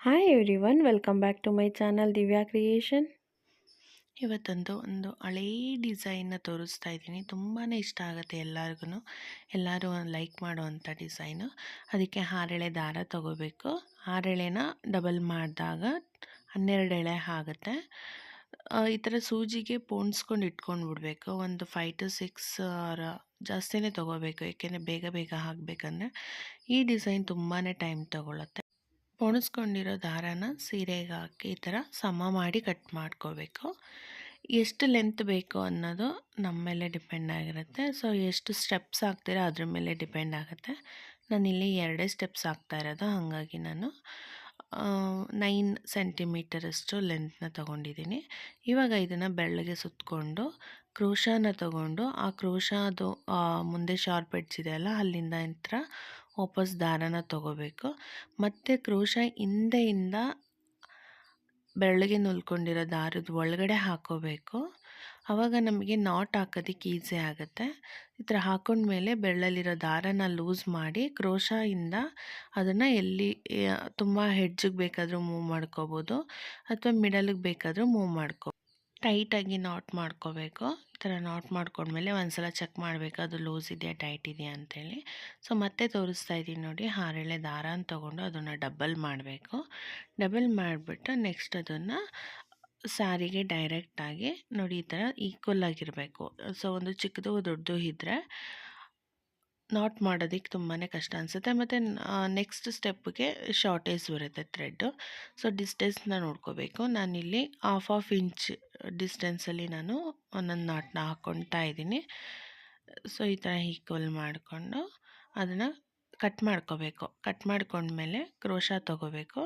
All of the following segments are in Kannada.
Hi everyone welcome back to my channel Divya creation ಇವತ್ತೊಂದು ಒಂದು ಹಳೇ ಡಿಸೈನ್ನ ತೋರಿಸ್ತಾ ಇದ್ದೀನಿ. ತುಂಬಾ ಇಷ್ಟ ಆಗುತ್ತೆ ಎಲ್ಲರಿಗೂ ಎಲ್ಲರೂ ಲೈಕ್ ಮಾಡುವಂಥ ಡಿಸೈನು ಅದಕ್ಕೆ ಆರೆಳೆ ದಾರ ತಗೋಬೇಕು. ಆರೆಳೆನ ಡಬಲ್ ಮಾಡಿದಾಗ ಹನ್ನೆರಡು ಎಳೆ ಆಗುತ್ತೆ. ಈ ಥರ ಸೂಜಿಗೆ ಪೋಣಿಸ್ಕೊಂಡು ಇಟ್ಕೊಂಡು ಬಿಡಬೇಕು ಒಂದು ಫೈವ್ ಟು ಸಿಕ್ಸ್ ಆರ್ ಜಾಸ್ತಿನೇ ತೊಗೋಬೇಕು. ಏಕೆಂದರೆ ಬೇಗ ಬೇಗ ಹಾಕಬೇಕಂದ್ರೆ ಈ ಡಿಸೈನ್ ತುಂಬಾ ಟೈಮ್ ತಗೊಳುತ್ತೆ. ಪೊಣಿಸ್ಕೊಂಡಿರೋ ದಾರಾನ ಸೀರೆಗೆ ಹಾಕಿ ಈ ಥರ ಸಮ ಮಾಡಿ ಕಟ್ ಮಾಡ್ಕೋಬೇಕು. ಎಷ್ಟು ಲೆಂತ್ ಬೇಕು ಅನ್ನೋದು ನಮ್ಮ ಮೇಲೆ ಡಿಪೆಂಡ್ ಆಗಿರುತ್ತೆ. ಸೊ ಎಷ್ಟು ಸ್ಟೆಪ್ಸ್ ಹಾಕ್ತೀರಾ ಅದ್ರ ಮೇಲೆ ಡಿಪೆಂಡ್ ಆಗುತ್ತೆ. ನಾನಿಲ್ಲಿ ಎರಡೇ ಸ್ಟೆಪ್ಸ್ ಹಾಕ್ತಾ ಇರೋದು, ಹಾಗಾಗಿ ನಾನು ನೈನ್ ಸೆಂಟಿಮೀಟರಷ್ಟು ಲೆಂತ್ನ ತೊಗೊಂಡಿದ್ದೀನಿ. ಇವಾಗ ಇದನ್ನು ಬೆಳ್ಳಗೆ ಸುತ್ತಕೊಂಡು ಕ್ರೋಶಾನ ತಗೊಂಡು, ಆ ಕ್ರೋಶಾದು ಮುಂದೆ ಶಾರ್ಪ್ ಎಡ್ಜ್ ಇದೆಯಲ್ಲ ಅಲ್ಲಿಂದ ಹತ್ರ ವಾಪಸ್ ದಾರನ ತಗೋಬೇಕು. ಮತ್ತು ಕ್ರೋಶ ಹಿಂದೆಯಿಂದ ಬೆಳ್ಳಗೆ ನುಲ್ಕೊಂಡಿರೋ ದಾರದ ಒಳಗಡೆ ಹಾಕೋಬೇಕು. ಆವಾಗ ನಮಗೆ ನಾಟ್ ಹಾಕೋದಕ್ಕೆ ಈಸಿ ಆಗುತ್ತೆ. ಈ ಥರ ಹಾಕೊಂಡ್ಮೇಲೆ ಬೆಳ್ಳಲ್ಲಿರೋ ದಾರನ ಲೂಸ್ ಮಾಡಿ ಕ್ರೋಶಾಯಿಂದ ಅದನ್ನು ಎಲ್ಲಿ ತುಂಬ ಹೆಡ್ಜಿಗೆ ಬೇಕಾದರೂ ಮೂವ್ ಮಾಡ್ಕೋಬೋದು. ಅಥವಾ ಮಿಡಲಿಗೆ ಬೇಕಾದರೂ ಮೂವ್ ಮಾಡ್ಕೋ ಟೈಟಾಗಿ ನಾಟ್ ಮಾಡ್ಕೋಬೇಕು. ಈ ಥರ ನಾಟ್ ಮಾಡ್ಕೊಂಡ್ಮೇಲೆ ಒಂದ್ಸಲ ಚೆಕ್ ಮಾಡಬೇಕು, ಅದು ಲೂಸ್ ಇದೆಯಾ, ಟೈಟ್ ಇದೆಯಾ ಅಂತೇಳಿ. ಸೊ, ಮತ್ತೆ ತೋರಿಸ್ತಾ ಇದ್ದೀನಿ ನೋಡಿ, ಹಾರೆಳೆ ದಾರನ ತೊಗೊಂಡು ಅದನ್ನು ಡಬಲ್ ಮಾಡಬೇಕು. ಡಬಲ್ ಮಾಡಿಬಿಟ್ಟು ನೆಕ್ಸ್ಟ್ ಅದನ್ನು ಸಾರಿಗೆ ಡೈರೆಕ್ಟಾಗಿ ನೋಡಿ, ಈ ಥರ ಈಕ್ವಲ್ ಆಗಿರಬೇಕು. ಸೊ, ಒಂದು ಚಿಕ್ಕದು, ದೊಡ್ಡದು ಇದ್ದರೆ ನಾಟ್ ಮಾಡೋದಕ್ಕೆ ತುಂಬಾ ಕಷ್ಟ ಅನಿಸುತ್ತೆ. ಮತ್ತು ನೆಕ್ಸ್ಟ್ ಸ್ಟೆಪ್ಗೆ ಶಾರ್ಟೇಜ್ ಬರುತ್ತೆ ಥ್ರೆಡ್ಡು ಸೊ ಡಿಸ್ಟೆನ್ಸ್ನ ನೋಡ್ಕೋಬೇಕು. ನಾನಿಲ್ಲಿ ಹಾಫ್ ಆಫ್ ಇಂಚ್ ಡಿಸ್ಟೆನ್ಸಲ್ಲಿ ನಾನು ಒಂದೊಂದು ನಾಟ್ನ ಹಾಕ್ಕೊಳ್ತಾ ಇದ್ದೀನಿ. ಸೊ ಈ ಥರ ಈಕ್ವಲ್ ಮಾಡಿಕೊಂಡು ಅದನ್ನು ಕಟ್ ಮಾಡ್ಕೋಬೇಕು. ಕಟ್ ಮಾಡ್ಕೊಂಡ್ಮೇಲೆ ಕ್ರೋಶ ತೊಗೋಬೇಕು.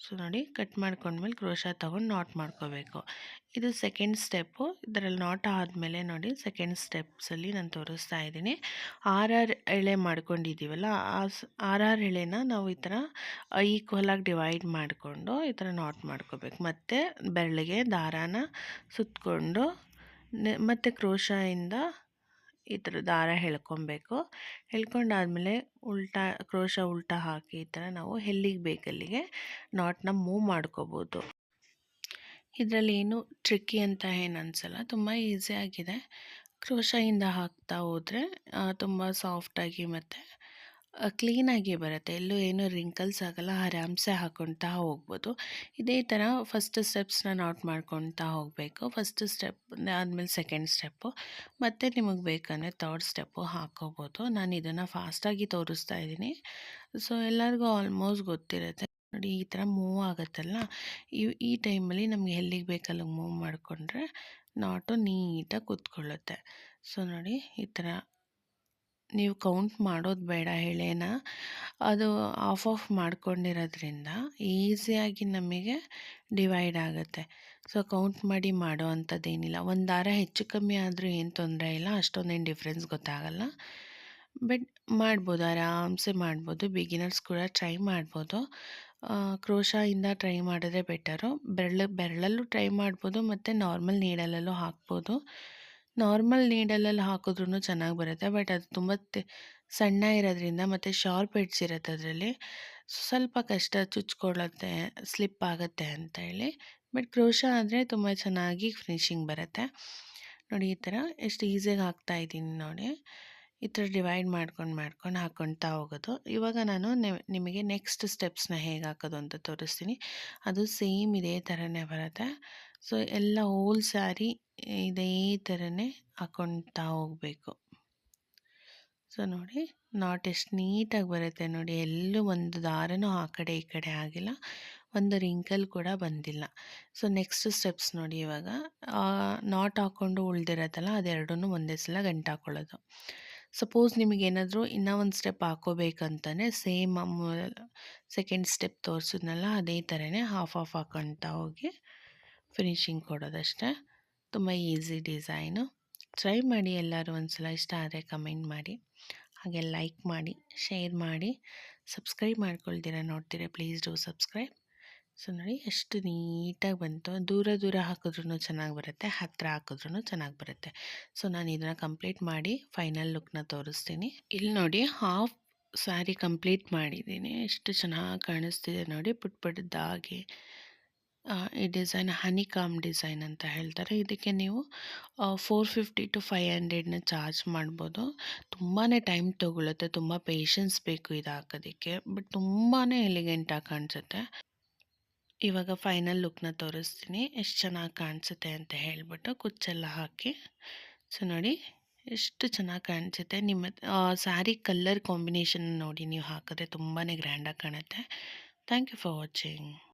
ಸೊ, ನೋಡಿ ಕಟ್ ಮಾಡ್ಕೊಂಡ್ಮೇಲೆ ಕ್ರೋಶ ತೊಗೊಂಡು ನಾಟ್ ಮಾಡ್ಕೋಬೇಕು. ಇದು ಸೆಕೆಂಡ್ ಸ್ಟೆಪ್ಪು ಇದರಲ್ಲಿ ನಾಟ್ ಆದಮೇಲೆ ನೋಡಿ ಸೆಕೆಂಡ್ ಸ್ಟೆಪ್ಸಲ್ಲಿ ನಾನು ತೋರಿಸ್ತಾ ಇದ್ದೀನಿ. ಆರ್ ಎಳೆ ಮಾಡ್ಕೊಂಡಿದ್ದೀವಲ್ಲ ಆ ಆರ್ ಎಳೆನ ನಾವು ಈ ಥರ ಈಕ್ವಲಾಗಿ ಡಿವೈಡ್ ಮಾಡಿಕೊಂಡು ಈ ಥರ ನಾಟ್ ಮಾಡ್ಕೋಬೇಕು. ಮತ್ತು ಬೆರಳಿಗೆ ದಾರಾನ ಸುತ್ತಕೊಂಡು ಮತ್ತು ಕ್ರೋಶದಿಂದ ಈ ಥರ ದಾರ ಎಳ್ಕೊಬೇಕು ಎಳ್ಕೊಂಡಾದಮೇಲೆ ಉಲ್ಟಾ, ಕ್ರೋಶ ಉಲ್ಟಾ ಹಾಕಿ ಈ ಥರ ನಾವು ಎಲ್ಲಿಗೆ ಬೇಕಲ್ಲಿಗೆ ನಾಟ್ನ ಮೂವ್ ಮಾಡ್ಕೋಬೋದು. ಇದರಲ್ಲಿ ಏನು ಟ್ರಿಕ್ಕಿ ಅಂತ ಏನು ಅನಿಸಲ್ಲ, ತುಂಬ ಈಸಿಯಾಗಿದೆ ಕ್ರೋಶಯಿಂದ ಹಾಕ್ತಾ ಹೋದರೆ ತುಂಬ ಸಾಫ್ಟಾಗಿ ಮತ್ತು ಕ್ಲೀನಾಗಿ ಬರುತ್ತೆ. ಎಲ್ಲೂ ಏನು ರಿಂಕಲ್ಸ್ ಆಗಲ್ಲ ಆರಾಮ್ಸೆ ಹಾಕ್ಕೊತಾ ಹೋಗ್ಬೋದು. ಇದೇ ಥರ ಫಸ್ಟ್ ಸ್ಟೆಪ್ಸ್ನ ನಾಟ್ ಮಾಡ್ಕೊತಾ ಹೋಗಬೇಕು. ಫಸ್ಟ್ ಸ್ಟೆಪ್ ಆದಮೇಲೆ ಸೆಕೆಂಡ್ ಸ್ಟೆಪ್ಪು ಮತ್ತು ನಿಮಗೆ ಬೇಕಂದರೆ ತರ್ಡ್ ಸ್ಟೆಪ್ಪು ಹಾಕ್ಕೋಬೋದು ನಾನು ಇದನ್ನು ಫಾಸ್ಟಾಗಿ ತೋರಿಸ್ತಾ ಇದ್ದೀನಿ. ಸೊ ಎಲ್ಲರಿಗೂ ಆಲ್ಮೋಸ್ಟ್ ಗೊತ್ತಿರುತ್ತೆ. ನೋಡಿ, ಈ ಥರ ಮೂವ್ ಆಗುತ್ತಲ್ಲ? ಈ ಈ ಟೈಮಲ್ಲಿ ನಮಗೆ ಎಲ್ಲಿಗೆ ಬೇಕಲ್ಲಿಗೆ ಮೂವ್ ಮಾಡಿಕೊಂಡ್ರೆ ನಾಟು ನೀಟಾಗಿ ಕೂತ್ಕೊಳ್ಳುತ್ತೆ. ಸೊ ನೋಡಿ, ಈ ಥರ ನೀವು ಕೌಂಟ್ ಮಾಡೋದು ಬೇಡ ಎಳೆನ ಅದು ಆಫ್ ಆಫ್ ಮಾಡ್ಕೊಂಡಿರೋದ್ರಿಂದ ಈಸಿಯಾಗಿ ನಮಗೆ ಡಿವೈಡ್ ಆಗುತ್ತೆ. ಸೊ ಕೌಂಟ್ ಮಾಡಿ ಮಾಡೋ ಅಂಥದ್ದೇನಿಲ್ಲ ಒಂದು ದಾರ ಹೆಚ್ಚು ಕಮ್ಮಿ ಆದರೂ ಏನು ತೊಂದರೆ ಇಲ್ಲ. ಅಷ್ಟೊಂದೇನು ಡಿಫ್ರೆನ್ಸ್ ಗೊತ್ತಾಗಲ್ಲ. ಬಟ್ ಮಾಡ್ಬೋದು, ಆರಾಮ್ಸೆ ಮಾಡ್ಬೋದು. ಬಿಗಿನರ್ಸ್ ಕೂಡ ಟ್ರೈ ಮಾಡ್ಬೋದು. ಕ್ರೋಶಾಯಿಂದ ಟ್ರೈ ಮಾಡಿದ್ರೆ ಬೆಟರು ಬೆರಳು, ಬೆರಳಲ್ಲೂ ಟ್ರೈ ಮಾಡ್ಬೋದು, ಮತ್ತು ನಾರ್ಮಲ್ ನೀಡಲಲ್ಲೂ ಹಾಕ್ಬೋದು. ನಾರ್ಮಲ್ ನೀಡಲಲ್ಲಿ ಹಾಕಿದ್ರೂ ಚೆನ್ನಾಗಿ ಬರುತ್ತೆ. ಬಟ್ ಅದು ತುಂಬ ಸಣ್ಣ ಇರೋದ್ರಿಂದ ಮತ್ತು ಶಾರ್ಪ್ ಎಡ್ಜ್ ಇರುತ್ತೆ ಅದರಲ್ಲಿ. ಸ್ವಲ್ಪ ಕಷ್ಟ ಚುಚ್ಕೊಳ್ಳುತ್ತೆ, ಸ್ಲಿಪ್ ಆಗುತ್ತೆ ಅಂತ ಹೇಳಿ. ಬಟ್ ಕ್ರೋಶ ಆದರೆ ತುಂಬ ಚೆನ್ನಾಗಿ ಫಿನಿಶಿಂಗ್ ಬರುತ್ತೆ. ನೋಡಿ ಈ ಥರ ಎಷ್ಟು ಈಸಿಯಾಗಿ ಹಾಕ್ತಾ ಇದ್ದೀನಿ ನೋಡಿ. ಈ ಥರ ಡಿವೈಡ್ ಮಾಡ್ಕೊಂಡು ಮಾಡ್ಕೊಂಡು ಹಾಕ್ಕೊಳ್ತಾ ಹೋಗೋದು. ಇವಾಗ ನಾನು ನಿಮಗೆ ನೆಕ್ಸ್ಟ್ ಸ್ಟೆಪ್ಸ್ನ ಹೇಗೆ ಹಾಕೋದು ಅಂತ ತೋರಿಸ್ತೀನಿ. ಅದು ಸೇಮ್ ಇದೇ ಥರನೇ ಬರುತ್ತೆ. ಸೊ, ಎಲ್ಲ ಹೋಲ್ ಸ್ಯಾರಿ ಇದೇ ಥರನೇ ಹಾಕ್ಕೊಳ್ತಾ ಹೋಗಬೇಕು. ಸೊ, ನೋಡಿ, ನಾಟ್ ಎಷ್ಟು ನೀಟಾಗಿ ಬರುತ್ತೆ ನೋಡಿ. ಎಲ್ಲೂ ಒಂದು ದಾರನೂ ಆ ಕಡೆ ಈ ಕಡೆ ಆಗಿಲ್ಲ. ಒಂದು ರಿಂಕಲ್ ಕೂಡ ಬಂದಿಲ್ಲ. ಸೊ, ನೆಕ್ಸ್ಟ್ ಸ್ಟೆಪ್ಸ್ ನೋಡಿ ಇವಾಗ. ನಾಟ್ ಹಾಕ್ಕೊಂಡು ಉಳ್ದಿರತ್ತಲ್ಲ ಅದೆರಡೂ ಒಂದೇ ಸಲ ಗಂಟು ಹಾಕ್ಕೊಳ್ಳೋದು ಸಪೋಸ್ ನಿಮಗೇನಾದರೂ ಇನ್ನೂ ಒಂದು ಸ್ಟೆಪ್ ಹಾಕೋಬೇಕಂತಲೇ ಸೇಮ್ ಸೆಕೆಂಡ್ ಸ್ಟೆಪ್ ತೋರಿಸಿದ್ನಲ್ಲ, ಅದೇ ಥರನೇ ಹಾಫ್ ಆಫ್ ಹಾಕ್ಕೊಳ್ತಾ ಹೋಗಿ ಫಿನಿಶಿಂಗ್ ಕೊಡೋದಷ್ಟೇ. ತುಂಬ ಈಸಿ ಡಿಸೈನು ಟ್ರೈ ಮಾಡಿ ಎಲ್ಲರೂ ಒಂದು ಸಲ ಇಷ್ಟ ಆದರೆ ಕಮೆಂಟ್ ಮಾಡಿ. ಹಾಗೆ ಲೈಕ್ ಮಾಡಿ ಶೇರ್ ಮಾಡಿ. ಸಬ್ಸ್ಕ್ರೈಬ್ ಮಾಡ್ಕೊಳ್ತೀರ ನೋಡ್ತೀರ? ಪ್ಲೀಸ್ ಡೂ ಸಬ್ಸ್ಕ್ರೈಬ್ ಸೊ ನೋಡಿ ಎಷ್ಟು ನೀಟಾಗಿ ಬಂತು. ದೂರ ದೂರ ಹಾಕಿದ್ರೂ ಚೆನ್ನಾಗಿ ಬರುತ್ತೆ ಹತ್ತಿರ ಹಾಕಿದ್ರೂ ಚೆನ್ನಾಗಿ ಬರುತ್ತೆ. ಸೊ ನಾನು ಇದನ್ನು ಕಂಪ್ಲೀಟ್ ಮಾಡಿ ಫೈನಲ್ ಲುಕ್ನ ತೋರಿಸ್ತೀನಿ. ಇಲ್ಲಿ ನೋಡಿ ಹಾಫ್ ಸ್ಯಾರಿ ಕಂಪ್ಲೀಟ್ ಮಾಡಿದ್ದೀನಿ. ಎಷ್ಟು ಚೆನ್ನಾಗಿ ಕಾಣಿಸ್ತಿದೆ ನೋಡಿ ಪುಟ್ ಪುಟ್ಟದಾಗಿ ಈ ಡಿಸೈನ್ ಹನಿ ಕಾಮ್ ಡಿಸೈನ್ ಅಂತ ಹೇಳ್ತಾರೆ. ಇದಕ್ಕೆ ನೀವು ಫೋರ್ ಫಿಫ್ಟಿ ಟು ಫೈವ್ ಹಂಡ್ರೆಡ್ನ ಚಾರ್ಜ್ ಮಾಡ್ಬೋದು. ತುಂಬಾ ಟೈಮ್ ತೊಗೊಳುತ್ತೆ, ತುಂಬ ಪೇಷನ್ಸ್ ಬೇಕು ಇದು ಹಾಕೋದಕ್ಕೆ ಬಟ್ ತುಂಬಾ ಎಲಿಗೆಂಟಾಗಿ ಕಾಣಿಸುತ್ತೆ. ಇವಾಗ ಫೈನಲ್ ಲುಕ್ನ ತೋರಿಸ್ತೀನಿ, ಎಷ್ಟು ಚೆನ್ನಾಗಿ ಕಾಣಿಸುತ್ತೆ ಅಂತ ಹೇಳಿಬಿಟ್ಟು ಕುಚ್ಚೆಲ್ಲ ಹಾಕಿ. ಸೊ ನೋಡಿ, ಎಷ್ಟು ಚೆನ್ನಾಗಿ ಕಾಣಿಸುತ್ತೆ. ನಿಮ್ಮ ಸ್ಯಾರಿ ಕಲ್ಲರ್ ಕಾಂಬಿನೇಷನ್ ನೋಡಿ ನೀವು ಹಾಕಿದ್ರೆ ತುಂಬಾ ಗ್ರ್ಯಾಂಡಾಗಿ ಕಾಣುತ್ತೆ. Thank you for watching